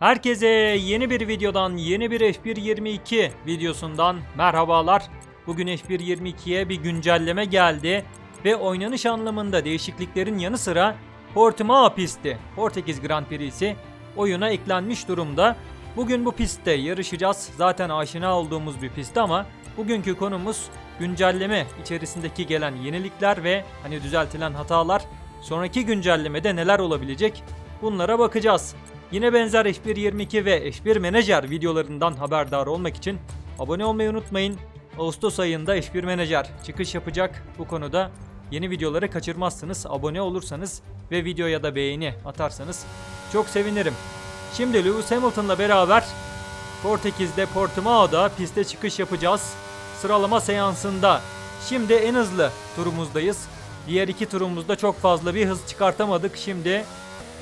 Herkese yeni bir videodan, yeni bir F1.22 videosundan merhabalar. Bugün F1.22'ye bir güncelleme geldi ve oynanış anlamında değişikliklerin yanı sıra Portimao pisti, Portekiz Grand Prix'si oyuna eklenmiş durumda. Bugün bu pistte yarışacağız. Zaten aşina olduğumuz bir pist ama bugünkü konumuz güncelleme içerisindeki gelen yenilikler ve hani düzeltilen hatalar. Sonraki güncellemede neler olabilecek? Bunlara bakacağız. Yine benzer F1.22 ve F1 Manager videolarından haberdar olmak için abone olmayı unutmayın. Ağustos ayında F1 Manager çıkış yapacak. Bu konuda yeni videoları kaçırmazsınız. Abone olursanız ve videoya da beğeni atarsanız çok sevinirim. Şimdi Lewis Hamilton'la beraber Portekiz'de Portimao'da piste çıkış yapacağız. Sıralama seansında. Şimdi en hızlı turumuzdayız. Diğer iki turumuzda çok fazla bir hız çıkartamadık. Şimdi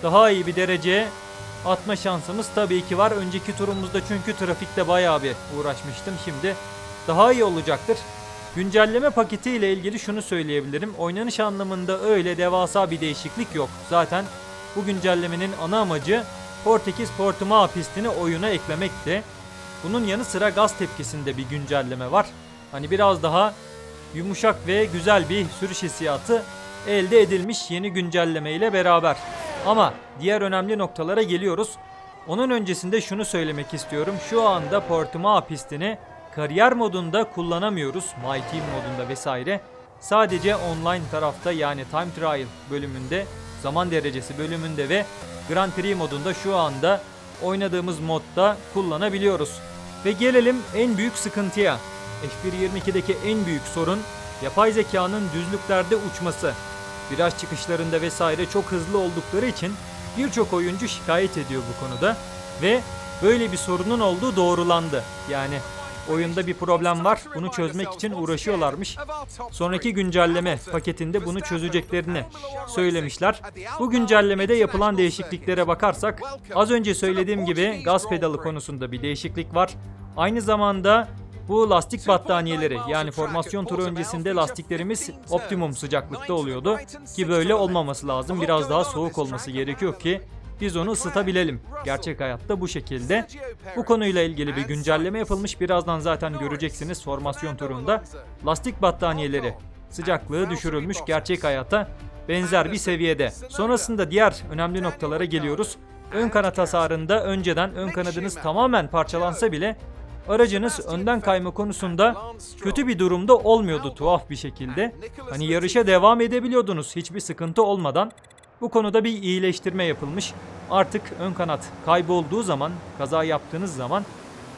daha iyi bir derece atma şansımız tabii ki var. Önceki turumuzda çünkü trafikte bayağı bir uğraşmıştım. Şimdi daha iyi olacaktır. Güncelleme paketi ile ilgili şunu söyleyebilirim. Oynanış anlamında öyle devasa bir değişiklik yok. Zaten bu güncellemenin ana amacı Portekiz Portimao pistini oyuna eklemekti. Bunun yanı sıra gaz tepkisinde bir güncelleme var. Hani biraz daha yumuşak ve güzel bir sürüş hissiyatı elde edilmiş yeni güncelleme ile beraber. Ama diğer önemli noktalara geliyoruz. Onun öncesinde şunu söylemek istiyorum. Şu anda Portimao pistini kariyer modunda kullanamıyoruz. My Team modunda vesaire. Sadece online tarafta yani Time Trial bölümünde, zaman derecesi bölümünde ve Grand Prix modunda şu anda oynadığımız modda kullanabiliyoruz. Ve gelelim en büyük sıkıntıya. F1.22'deki en büyük sorun yapay zekanın düzlüklerde uçması. Viraj çıkışlarında vesaire çok hızlı oldukları için birçok oyuncu şikayet ediyor bu konuda ve böyle bir sorunun olduğu doğrulandı. Yani oyunda bir problem var. Bunu çözmek için uğraşıyorlarmış. Sonraki güncelleme paketinde bunu çözeceklerini söylemişler. Bu güncellemede yapılan değişikliklere bakarsak az önce söylediğim gibi gaz pedalı konusunda bir değişiklik var. Aynı zamanda bu lastik battaniyeleri yani formasyon turu öncesinde lastiklerimiz optimum sıcaklıkta oluyordu ki böyle olmaması lazım. Biraz daha soğuk olması gerekiyor ki biz onu ısıtabilelim. Gerçek hayatta bu şekilde. Bu konuyla ilgili bir güncelleme yapılmış. Birazdan zaten göreceksiniz formasyon turunda. Lastik battaniyeleri sıcaklığı düşürülmüş gerçek hayata benzer bir seviyede. Sonrasında diğer önemli noktalara geliyoruz. Ön kanat hasarında önceden ön kanadınız tamamen parçalansa bile aracınız önden kayma konusunda kötü bir durumda olmuyordu tuhaf bir şekilde. Hani yarışa devam edebiliyordunuz hiçbir sıkıntı olmadan. Bu konuda bir iyileştirme yapılmış. Artık ön kanat kaybolduğu zaman, kaza yaptığınız zaman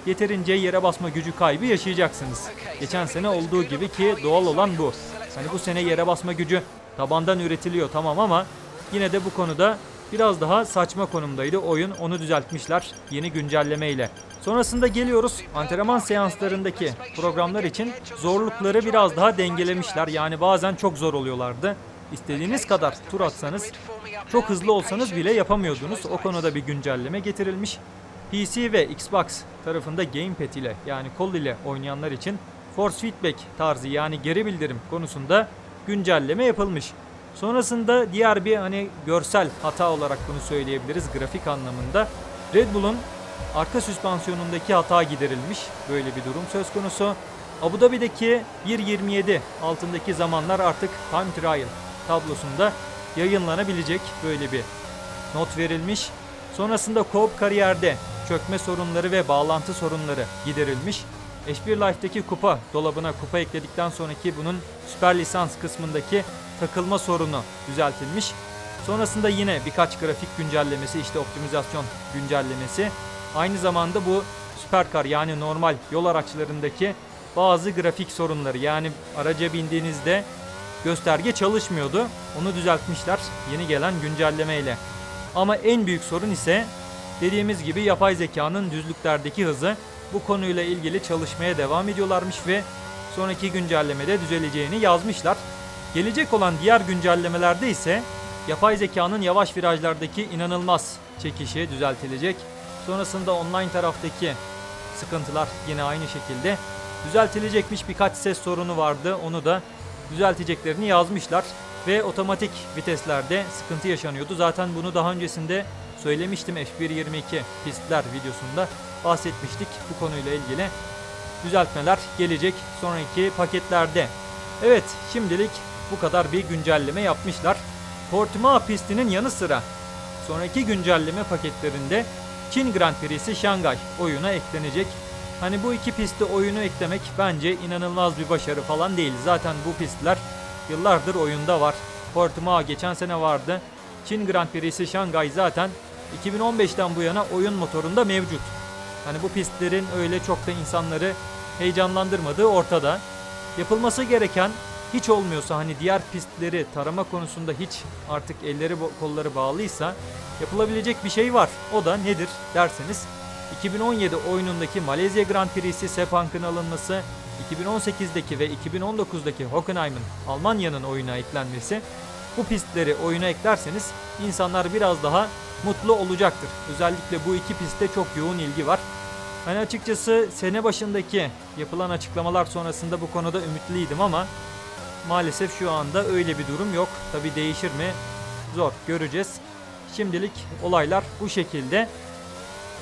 yeterince yere basma gücü kaybı yaşayacaksınız. Geçen sene olduğu gibi ki doğal olan bu. Hani bu sene yere basma gücü tabandan üretiliyor tamam ama yine de bu konuda biraz daha saçma konumdaydı oyun. Onu düzeltmişler yeni güncellemeyle. Sonrasında geliyoruz antrenman seanslarındaki programlar için zorlukları biraz daha dengelemişler. Yani bazen çok zor oluyorlardı. İstediğiniz kadar tur atsanız çok hızlı olsanız bile yapamıyordunuz. O konuda bir güncelleme getirilmiş. PC ve Xbox tarafında gamepad ile yani kol ile oynayanlar için force feedback tarzı yani geri bildirim konusunda güncelleme yapılmış. Sonrasında diğer bir hani görsel hata olarak bunu söyleyebiliriz grafik anlamında. Red Bull'un arka süspansiyonundaki hata giderilmiş. Böyle bir durum söz konusu. Abu Dhabi'deki 1.27 altındaki zamanlar artık time trial tablosunda yayınlanabilecek böyle bir not verilmiş. Sonrasında Coop kariyerde çökme sorunları ve bağlantı sorunları giderilmiş. H1 Life'daki kupa dolabına kupa ekledikten sonraki bunun süper lisans kısmındaki takılma sorunu düzeltilmiş. Sonrasında yine birkaç grafik güncellemesi işte optimizasyon güncellemesi. Aynı zamanda bu süperkar yani normal yol araçlarındaki bazı grafik sorunları yani araca bindiğinizde gösterge çalışmıyordu. Onu düzeltmişler yeni gelen güncellemeyle. Ama en büyük sorun ise dediğimiz gibi yapay zekanın düzlüklerdeki hızı. Bu konuyla ilgili çalışmaya devam ediyorlarmış ve sonraki güncellemede düzeleceğini yazmışlar. Gelecek olan diğer güncellemelerde ise yapay zekanın yavaş virajlardaki inanılmaz çekişi düzeltilecek. Sonrasında online taraftaki sıkıntılar yine aynı şekilde düzeltilecekmiş birkaç ses sorunu vardı. Onu da düzelteceklerini yazmışlar ve otomatik viteslerde sıkıntı yaşanıyordu. Zaten bunu daha öncesinde söylemiştim F1.22 pistler videosunda bahsetmiştik bu konuyla ilgili. Düzeltmeler gelecek sonraki paketlerde. Evet şimdilik bu kadar bir güncelleme yapmışlar. Portimao pistinin yanı sıra sonraki güncelleme paketlerinde Çin Grand Prix'si Şangay oyuna eklenecek. Hani bu iki pisti oyunu eklemek bence inanılmaz bir başarı falan değil. Zaten bu pistler yıllardır oyunda var. Portimao geçen sene vardı. Çin Grand Prix'si Şangay zaten 2015'ten bu yana oyun motorunda mevcut. Hani bu pistlerin öyle çok da insanları heyecanlandırmadığı ortada. Yapılması gereken hiç olmuyorsa hani diğer pistleri tarama konusunda hiç artık elleri kolları bağlıysa yapılabilecek bir şey var. O da nedir derseniz 2017 oyunundaki Malezya Grand Prix'si Sepang'ın alınması, 2018'deki ve 2019'daki Hockenheim'ın Almanya'nın oyuna eklenmesi bu pistleri oyuna eklerseniz insanlar biraz daha mutlu olacaktır. Özellikle bu iki pistte çok yoğun ilgi var. Hani açıkçası sene başındaki yapılan açıklamalar sonrasında bu konuda ümitliydim ama maalesef şu anda öyle bir durum yok. Tabi değişir mi? Zor göreceğiz. Şimdilik olaylar bu şekilde.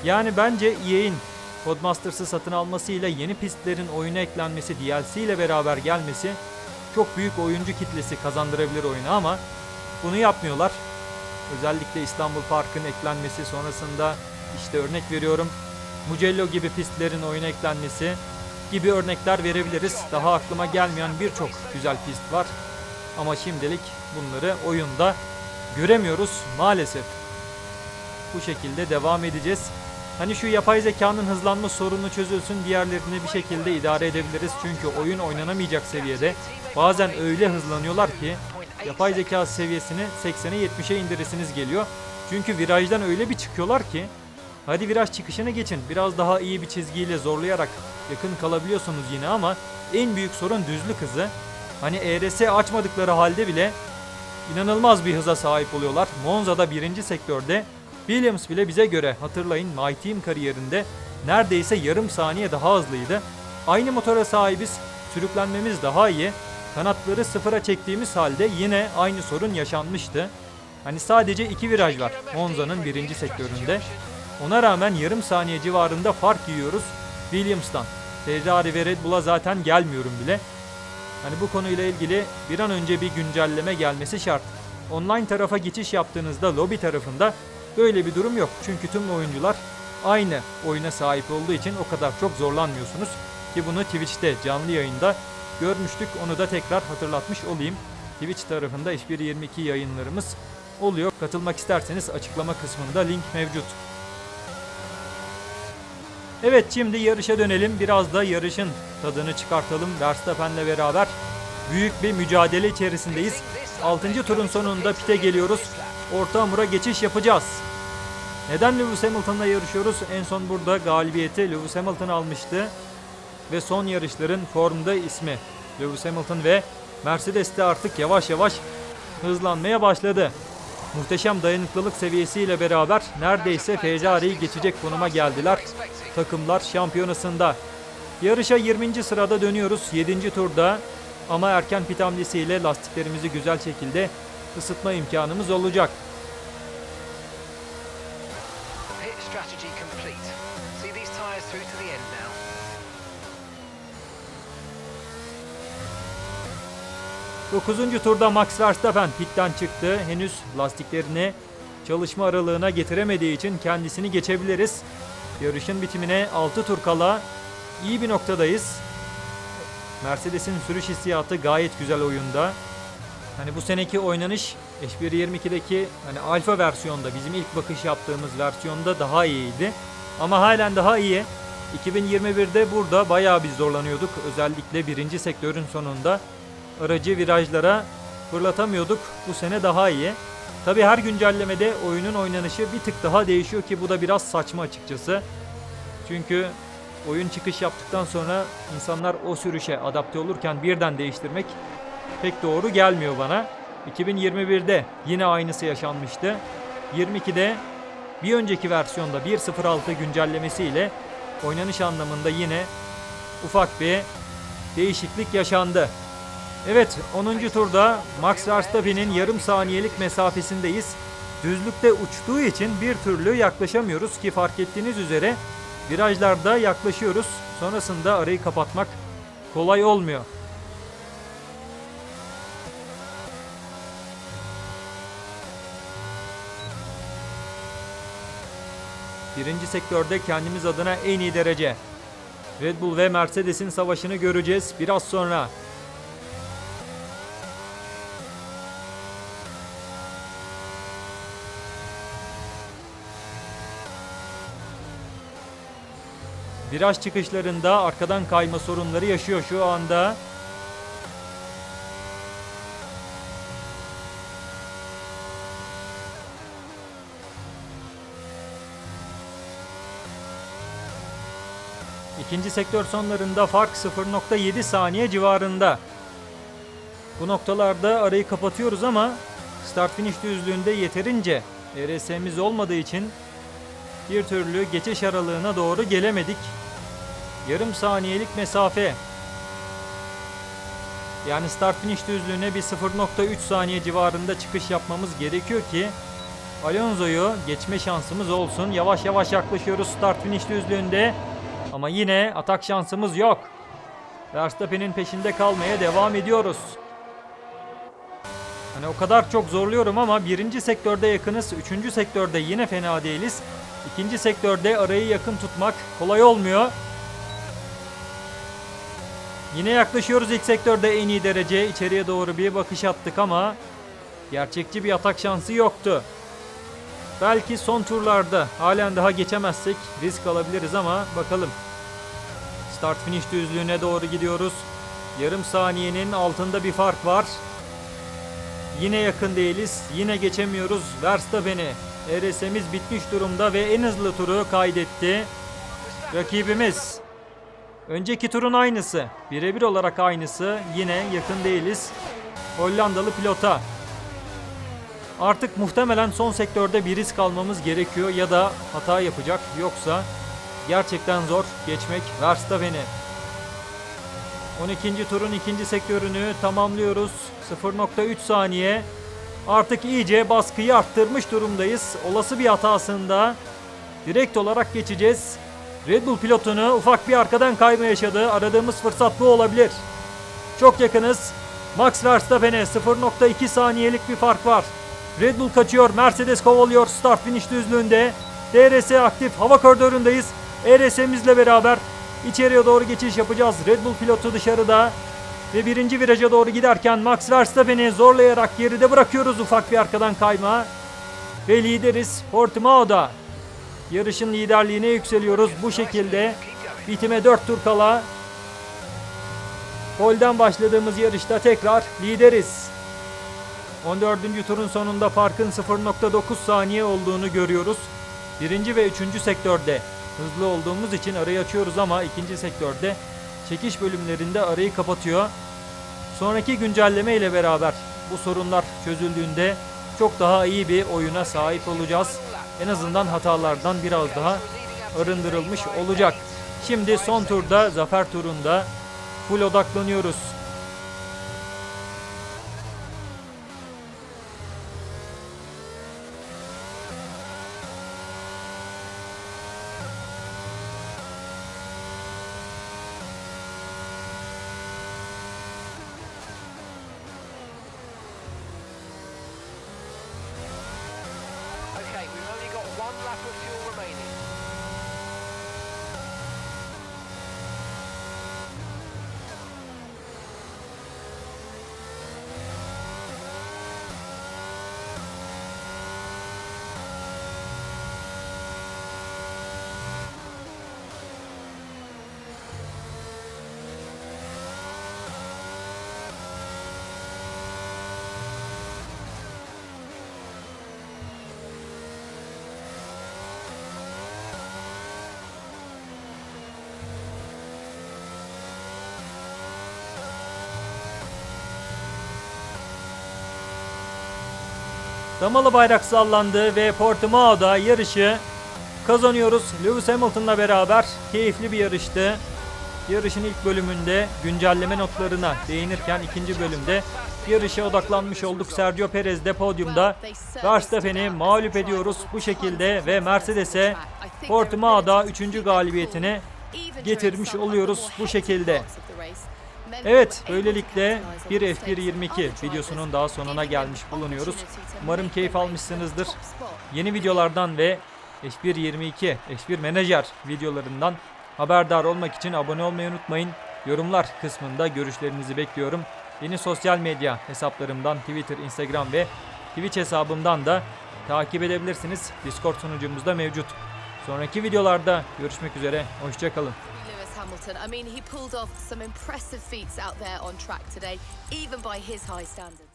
Yani bence EA'in Codemasters'ı satın almasıyla yeni pistlerin oyuna eklenmesi, DLC ile beraber gelmesi çok büyük oyuncu kitlesi kazandırabilir oyuna ama bunu yapmıyorlar. Özellikle İstanbul Park'ın eklenmesi sonrasında işte örnek veriyorum Mugello gibi pistlerin oyuna eklenmesi gibi örnekler verebiliriz. Daha aklıma gelmeyen birçok güzel pist var. Ama şimdilik bunları oyunda göremiyoruz maalesef. Bu şekilde devam edeceğiz. Hani şu yapay zekanın hızlanma sorunu çözülsün diğerlerini bir şekilde idare edebiliriz. Çünkü oyun oynanamayacak seviyede. Bazen öyle hızlanıyorlar ki yapay zeka seviyesini 80'e 70'e indiresiniz geliyor. Çünkü virajdan öyle bir çıkıyorlar ki hadi viraj çıkışını geçin. Biraz daha iyi bir çizgiyle zorlayarak yakın kalabiliyorsunuz yine ama en büyük sorun düzlük hızı. Hani ERS açmadıkları halde bile inanılmaz bir hıza sahip oluyorlar. Monza'da birinci sektörde Williams bile bize göre hatırlayın My Team kariyerinde neredeyse yarım saniye daha hızlıydı. Aynı motora sahibiz, sürüklenmemiz daha iyi. Kanatları sıfıra çektiğimiz halde yine aynı sorun yaşanmıştı. Hani sadece iki viraj var Monza'nın birinci sektöründe. Ona rağmen yarım saniye civarında fark yiyoruz Williams'tan. Ferrari ve Red Bull'a zaten gelmiyorum bile. Hani bu konuyla ilgili bir an önce bir güncelleme gelmesi şart. Online tarafa geçiş yaptığınızda lobi tarafında böyle bir durum yok. Çünkü tüm oyuncular aynı oyuna sahip olduğu için o kadar çok zorlanmıyorsunuz. Ki bunu Twitch'te canlı yayında görmüştük. Onu da tekrar hatırlatmış olayım. Twitch tarafında H122 yayınlarımız oluyor. Katılmak isterseniz açıklama kısmında link mevcut. Evet şimdi yarışa dönelim. Biraz da yarışın tadını çıkartalım. Verstappen'le beraber büyük bir mücadele içerisindeyiz. 6. turun sonunda pite geliyoruz. Orta hamura geçiş yapacağız. Neden Lewis Hamilton'la yarışıyoruz? En son burada galibiyeti Lewis Hamilton almıştı. Ve son yarışların formda ismi Lewis Hamilton ve Mercedes de artık yavaş yavaş hızlanmaya başladı. Muhteşem dayanıklılık seviyesiyle beraber neredeyse Ferrari'yi geçecek konuma geldiler. Takımlar şampiyonasında. Yarışa 20. sırada dönüyoruz 7. turda. Ama erken pit hamlesiyle lastiklerimizi güzel şekilde ısıtma imkanımız olacak. 9. turda Max Verstappen pitten çıktı. Henüz lastiklerini çalışma aralığına getiremediği için kendisini geçebiliriz. Yarışın bitimine 6 tur kala iyi bir noktadayız. Mercedes'in sürüş hissiyatı gayet güzel oyunda. Hani bu seneki oynanış H122'deki hani alfa versiyonda bizim ilk bakış yaptığımız versiyonda daha iyiydi. Ama halen daha iyi. 2021'de burada bayağı biz zorlanıyorduk. Özellikle birinci sektörün sonunda aracı virajlara fırlatamıyorduk. Bu sene daha iyi. Tabi her güncellemede oyunun oynanışı bir tık daha değişiyor ki bu da biraz saçma açıkçası. Çünkü oyun çıkış yaptıktan sonra insanlar o sürüşe adapte olurken birden değiştirmek pek doğru gelmiyor bana. 2021'de yine aynısı yaşanmıştı. 22'de bir önceki versiyonda 1.06 güncellemesiyle oynanış anlamında yine ufak bir değişiklik yaşandı. Evet 10. turda Max Verstappen'in yarım saniyelik mesafesindeyiz. düzlükte uçtuğu için bir türlü yaklaşamıyoruz ki fark ettiğiniz üzere virajlarda yaklaşıyoruz. Sonrasında arayı kapatmak kolay olmuyor. Birinci sektörde kendimiz adına en iyi derece. Red Bull ve Mercedes'in savaşını göreceğiz biraz sonra. Viraj çıkışlarında arkadan kayma sorunları yaşıyor şu anda. İkinci sektör sonlarında fark 0.7 saniye civarında. Bu noktalarda arayı kapatıyoruz ama start finish düzlüğünde yeterince RS'miz olmadığı için bir türlü geçiş aralığına doğru gelemedik. Yarım saniyelik mesafe. Yani start finish düzlüğüne bir 0.3 saniye civarında çıkış yapmamız gerekiyor ki Alonso'yu geçme şansımız olsun. Yavaş yavaş yaklaşıyoruz start finish düzlüğünde. Ama yine atak şansımız yok. Verstappen'in peşinde kalmaya devam ediyoruz. Hani o kadar çok zorluyorum ama birinci sektörde yakınız. Üçüncü sektörde yine fena değiliz. İkinci sektörde arayı yakın tutmak kolay olmuyor. Yine yaklaşıyoruz ilk sektörde en iyi derece. İçeriye doğru bir bakış attık ama gerçekçi bir atak şansı yoktu. Belki son turlarda halen daha geçemezsek risk alabiliriz ama bakalım. Start finish düzlüğüne doğru gidiyoruz. Yarım saniyenin altında bir fark var. Yine yakın değiliz. Yine geçemiyoruz. Verstappen'i. RS'miz bitmiş durumda ve en hızlı turu kaydetti. Rakibimiz. Önceki turun aynısı. Birebir olarak aynısı. Yine yakın değiliz. Hollandalı pilota. Artık muhtemelen son sektörde bir risk almamız gerekiyor ya da hata yapacak. Yoksa gerçekten zor geçmek Verstappen'i. 12. turun ikinci sektörünü tamamlıyoruz. 0.3 saniye. Artık iyice baskıyı arttırmış durumdayız. Olası bir hatasında direkt olarak geçeceğiz. Red Bull pilotunu ufak bir arkadan kayma yaşadı. Aradığımız fırsat bu olabilir. Çok yakınız. Max Verstappen'e 0.2 saniyelik bir fark var. Red Bull kaçıyor. Mercedes kovalıyor start finish düzlüğünde. DRS aktif. Hava koridorundayız. ERS'mizle beraber içeriye doğru geçiş yapacağız. Red Bull pilotu dışarıda. Ve birinci viraja doğru giderken Max Verstappen'i zorlayarak geride bırakıyoruz ufak bir arkadan kayma. Ve lideriz Portimao'da. Yarışın liderliğine yükseliyoruz bu şekilde. Bitime 4 tur kala. Polden başladığımız yarışta tekrar lideriz. 14. turun sonunda farkın 0.9 saniye olduğunu görüyoruz. Birinci ve üçüncü sektörde hızlı olduğumuz için arayı açıyoruz ama ikinci sektörde çekiş bölümlerinde arayı kapatıyor. Sonraki güncelleme ile beraber bu sorunlar çözüldüğünde çok daha iyi bir oyuna sahip olacağız. En azından hatalardan biraz daha arındırılmış olacak. Şimdi son turda, zafer turunda full odaklanıyoruz. Damalı bayrak sallandı ve Portimao'da yarışı kazanıyoruz. Lewis Hamilton'la beraber keyifli bir yarıştı. Yarışın ilk bölümünde güncelleme notlarına değinirken ikinci bölümde yarışa odaklanmış olduk. Sergio Perez de podyumda. Verstappen'i mağlup ediyoruz bu şekilde ve Mercedes'e Portimao'da 3. galibiyetini getirmiş oluyoruz bu şekilde. Evet, böylelikle bir F1.22 videosunun daha sonuna gelmiş bulunuyoruz. Umarım keyif almışsınızdır. Yeni videolardan ve F1.22, F1 Menajer videolarından haberdar olmak için abone olmayı unutmayın. Yorumlar kısmında görüşlerinizi bekliyorum. Beni sosyal medya hesaplarımdan Twitter, Instagram ve Twitch hesabımdan da takip edebilirsiniz. Discord sunucumuzda mevcut. Sonraki videolarda görüşmek üzere. Hoşçakalın. Hamilton. I mean, he pulled off some impressive feats out there on track today, even by his high standards.